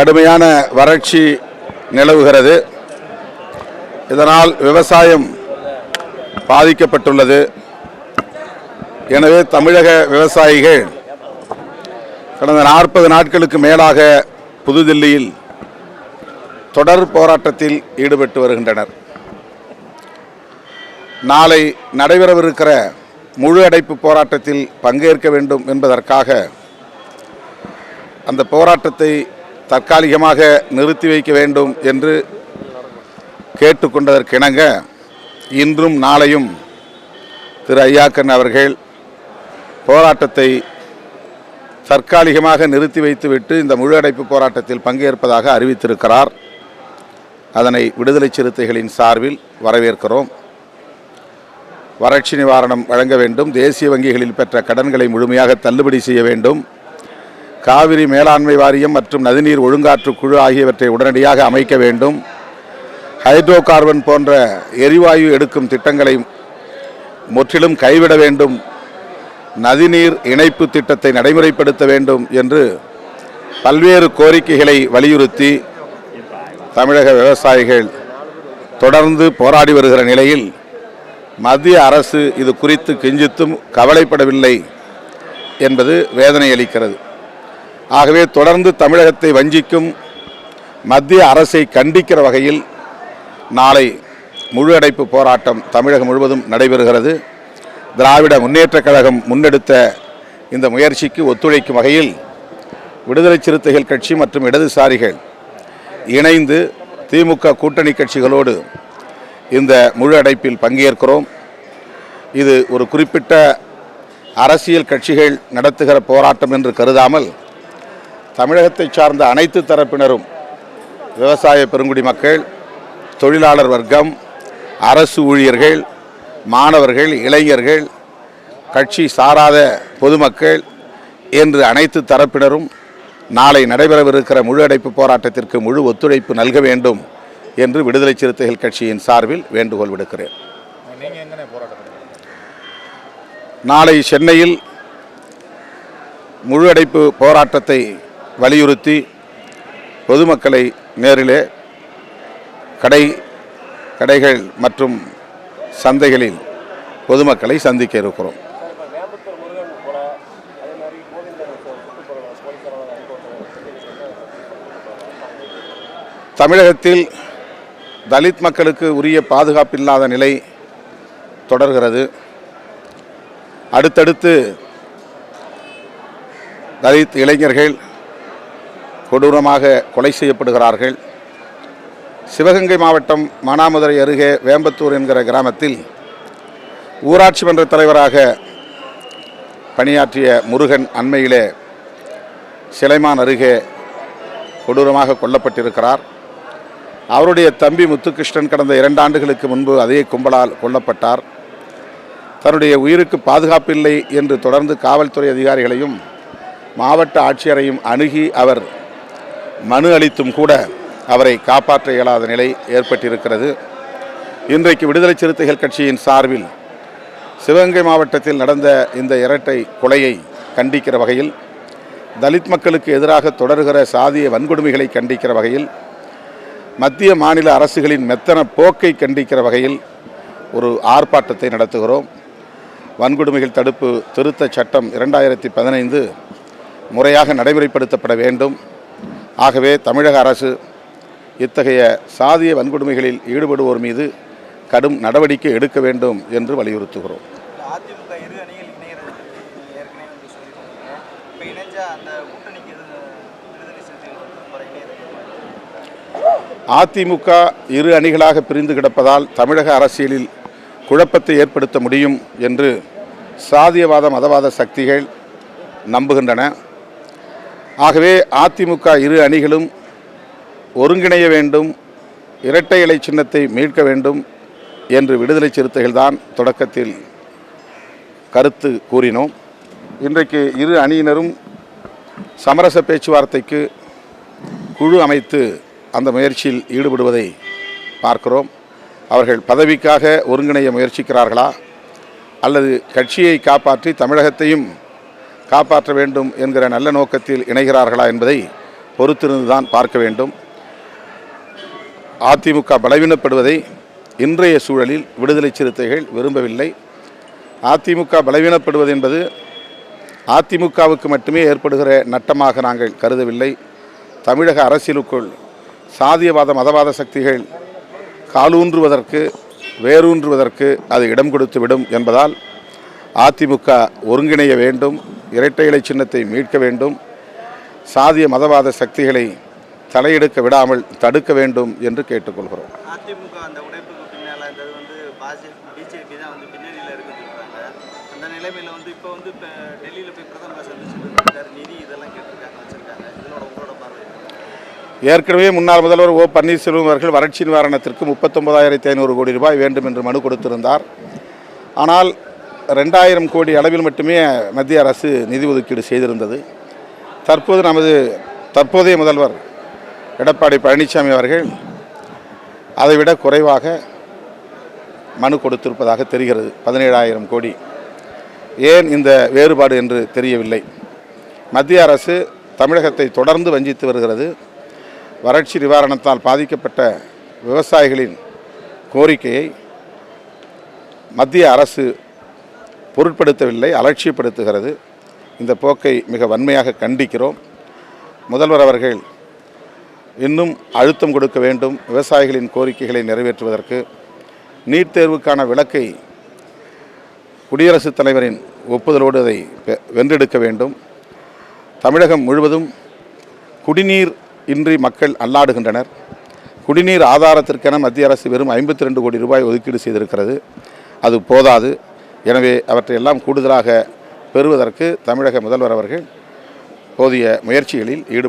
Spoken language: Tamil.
கடுமையான வறட்சி நிலவுகிறது. இதனால் விவசாயம் பாதிக்கப்பட்டுள்ளது. எனவே தமிழக விவசாயிகள் கடந்த நாற்பது நாட்களுக்கு மேலாக புதுதில்லியில் தொடர் போராட்டத்தில் ஈடுபட்டு வருகின்றனர். நாளை நடைபெறவிருக்கிற முழு அடைப்பு போராட்டத்தில் பங்கேற்க வேண்டும் என்பதற்காக அந்த போராட்டத்தை தற்காலிகமாக நிறுத்தி வைக்க வேண்டும் என்று கேட்டுக்கொண்டதற்கிணங்க இன்றும் நாளையும் திரு ஐயாக்கன் அவர்கள் போராட்டத்தை தற்காலிகமாக நிறுத்தி வைத்துவிட்டு இந்த முழு அடைப்பு போராட்டத்தில் பங்கேற்பதாக அறிவித்திருக்கிறார். அதனை விடுதலை சிறுத்தைகளின் சார்பில் வரவேற்கிறோம். வறட்சி நிவாரணம் வழங்க வேண்டும். தேசிய வங்கிகளில் பெற்ற கடன்களை முழுமையாக தள்ளுபடி செய்ய வேண்டும். காவிரி மேலாண்மை வாரியம் மற்றும் நதிநீர் ஒழுங்காற்று குழு ஆகியவற்றை உடனடியாக அமைக்க வேண்டும். ஹைட்ரோ கார்பன் போன்ற எரிவாயு எடுக்கும் திட்டங்களை முற்றிலும் கைவிட வேண்டும். நதிநீர் இணைப்பு திட்டத்தை நடைமுறைப்படுத்த வேண்டும் என்று பல்வேறு கோரிக்கைகளை வலியுறுத்தி தமிழக விவசாயிகள் தொடர்ந்து போராடி வருகிற நிலையில் மத்திய அரசு இது குறித்து கிஞ்சித்தும் கவலைப்படவில்லை என்பது வேதனை அளிக்கிறது ஆகவே தொடர்ந்து தமிழகத்தை வஞ்சிக்கும் மத்திய அரசை கண்டிக்கிற வகையில் நாளை முழு அடைப்பு போராட்டம் தமிழகம் முழுவதும் நடைபெறுகிறது. திராவிட முன்னேற்றக் கழகம் முன்னெடுத்த இந்த முயற்சிக்கு ஒத்துழைக்கும் வகையில் விடுதலை சிறுத்தைகள் கட்சி மற்றும் இடதுசாரிகள் இணைந்து திமுக கூட்டணி கட்சிகளோடு இந்த முழு அடைப்பில் பங்கேற்கிறோம். இது ஒரு குறிப்பிட்ட அரசியல் கட்சிகள் நடத்துகிற போராட்டம் என்று கருதாமல் தமிழகத்தை சார்ந்த அனைத்து தரப்பினரும் விவசாய பெருங்குடி மக்கள் தொழிலாளர் வர்க்கம் அரசு ஊழியர்கள் மாணவர்கள் இளைஞர்கள் கட்சி சாராத பொதுமக்கள் என்று அனைத்து தரப்பினரும் நாளை நடைபெறவிருக்கிற முழு அடைப்பு போராட்டத்திற்கு முழு ஒத்துழைப்பு நல்க வேண்டும் என்று விடுதலை சிறுத்தைகள் கட்சியின் சார்பில் வேண்டுகோள் விடுக்கிறேன். நாளை சென்னையில் முழு அடைப்பு போராட்டத்தை வலியுறுத்தி பொதுமக்களை நேரிலே கடை கடைகள் மற்றும் சந்தைகளில் பொதுமக்களை சந்திக்க இருக்கிறோம். தமிழகத்தில் தலித் மக்களுக்கு உரிய பாதுகாப்பு இல்லாத நிலை தொடர்கிறது. அடுத்தடுத்து தலித் இளைஞர்கள் கொடூரமாக கொலை செய்யப்படுகிறார்கள். சிவகங்கை மாவட்டம் மானாமதுரை அருகே வேம்பத்தூர் என்கிற கிராமத்தில் ஊராட்சி மன்ற தலைவராக பணியாற்றிய முருகன் அண்மையிலே சிலைமான் அருகே கொடூரமாக கொல்லப்பட்டிருக்கிறார். அவருடைய தம்பி முத்துகிருஷ்ணன் கடந்த இரண்டு ஆண்டுகளுக்கு முன்பு அதே கும்பலால் கொல்லப்பட்டார். தன்னுடைய உயிருக்கு பாதுகாப்பு இல்லை என்று தொடர்ந்து காவல்துறை அதிகாரிகளையும் மாவட்ட ஆட்சியரையும் அணுகி அவர் மனு அளித்தும் கூட அவரை காப்பாற்ற இயலாத நிலை ஏற்பட்டிருக்கிறது. இன்றைக்கு விடுதலை சிறுத்தைகள் கட்சியின் சார்பில் சிவகங்கை மாவட்டத்தில் நடந்த இந்த இரட்டை கொலையை கண்டிக்கிற வகையில் தலித் மக்களுக்கு எதிராக தொடர்கிற சாதிய வன்கொடுமைகளை கண்டிக்கிற வகையில் மத்திய மாநில அரசுகளின் மெத்தன போக்கை கண்டிக்கிற வகையில் ஒரு ஆர்ப்பாட்டத்தை நடத்துகிறோம். வன்கொடுமைகள் தடுப்பு திருத்த சட்டம் இரண்டாயிரத்தி பதினைந்து முறையாக நடைமுறைப்படுத்தப்பட வேண்டும். ஆகவே தமிழக அரசு இத்தகைய சாதிய வன்கொடுமைகளில் ஈடுபடுவோர் மீது கடும் நடவடிக்கை எடுக்க வேண்டும் என்று வலியுறுத்துகிறோம். அதிமுக இரு அணிகளாக பிரிந்து கிடப்பதால் தமிழக அரசியலில் குழப்பத்தை ஏற்படுத்த முடியும் என்று சாதியவாத மதவாத சக்திகள் நம்புகின்றன. ஆகவே அதிமுக இரு அணிகளும் ஒருங்கிணைய வேண்டும் இரட்டை இலை சின்னத்தை மீட்க வேண்டும் என்று விடுதலை சிறுத்தைகள் தான் தொடக்கத்தில் கருத்து கூறினோம். இன்றைக்கு இரு அணியினரும் சமரச பேச்சுவார்த்தைக்கு குழு அமைத்து அந்த முயற்சியில் ஈடுபடுவதை பார்க்கிறோம். அவர்கள் பதவிக்காக ஒருங்கிணைய முயற்சிக்கிறார்களா? அல்லது கட்சியை காப்பாற்றி தமிழகத்தையும் காப்பாற்ற வேண்டும் என்கிற நல்ல நோக்கத்தில் இணைகிறார்களா என்பதை பொறுத்திருந்துதான் பார்க்க வேண்டும். அதிமுக பலவீனப்படுவதை இன்றைய சூழலில் விடுதலை சிறுத்தைகள் விரும்பவில்லை. அதிமுக பலவீனப்படுவது என்பது அதிமுகவுக்கு மட்டுமே ஏற்படுகிற நட்டமாக நாங்கள் கருதவில்லை. தமிழக அரசியலுக்குள் சாதியவாத மதவாத சக்திகள் காலூன்றுவதற்கு வேரூன்றுவதற்கு அது இடம் கொடுத்து விடும் என்பதால் அதிமுக ஒருங்கிணைய வேண்டும். இரட்டை இலை சின்னத்தை மீட்க வேண்டும். சாதிய மதவாத சக்திகளை தலையெடுக்க விடாமல் தடுக்க வேண்டும் என்று கேட்டுக்கொள்கிறோம். அதிமுக அந்த உடைப்புக்கு பின்னால் வந்து பிஜேபி தான் வந்து பின்னணியில் இருக்குன்னு சொல்கிறாங்க அந்த நிலைமையில் வந்து இப்போ வந்து இப்போ டெல்லியில் போய் பிரதமரை சந்திச்சுட்டு நிதி இதெல்லாம் கேட்டிருக்காங்க வச்சிருக்காங்க. இதனோட உங்களோட பார்வை என்ன? ஏற்கனவே முன்னாள் முதல்வர் ஓ பன்னீர்செல்வம் அவர்கள் வறட்சி நிவாரணத்திற்கு முப்பத்தொன்பதாயிரத்தி ஐநூறு கோடி ரூபாய் வேண்டும் என்று மனு கொடுத்திருந்தார். ஆனால் ரெண்டாயிரம் கோடி அளவில் மட்டுமே மத்திய அரசு நிதி ஒதுக்கீடு செய்திருந்தது. தற்போது நமது தற்போதைய முதல்வர் எடப்பாடி பழனிசாமி அவர்கள் அதைவிட குறைவாக மனு கொடுத்திருப்பதாக தெரிகிறது. பதினேழாயிரம் கோடி. ஏன் இந்த வேறுபாடு என்று தெரியவில்லை. மத்திய அரசு தமிழகத்தை தொடர்ந்து வஞ்சித்து வருகிறது. வறட்சி நிவாரணத்தால் பாதிக்கப்பட்ட விவசாயிகளின் கோரிக்கையை மத்திய அரசு பொருட்படுத்தவில்லை அலட்சியப்படுத்துகிறது. இந்த போக்கை மிக வன்மையாக கண்டிக்கிறோம். முதல்வர் அவர்கள் இன்னும் அழுத்தம் கொடுக்க வேண்டும் விவசாயிகளின் கோரிக்கைகளை நிறைவேற்றுவதற்கு. நீட் தேர்வுக்கான விளக்கை குடியரசுத் தலைவரின் ஒப்புதலோடு அதை வென்றெடுக்க வேண்டும். தமிழகம் முழுவதும் குடிநீர் இன்றி மக்கள் அல்லாடுகின்றனர். குடிநீர் ஆதாரத்திற்கென மத்திய அரசு வெறும் ஐம்பத்தி ரெண்டு கோடி ரூபாய் ஒதுக்கீடு செய்திருக்கிறது. அது போதாது. எனவே அவற்றையெல்லாம் கூடுதலாக பெறுவதற்கு தமிழக முதல்வர் அவர்கள் போதிய முயற்சிகளில் ஈடுபட்டு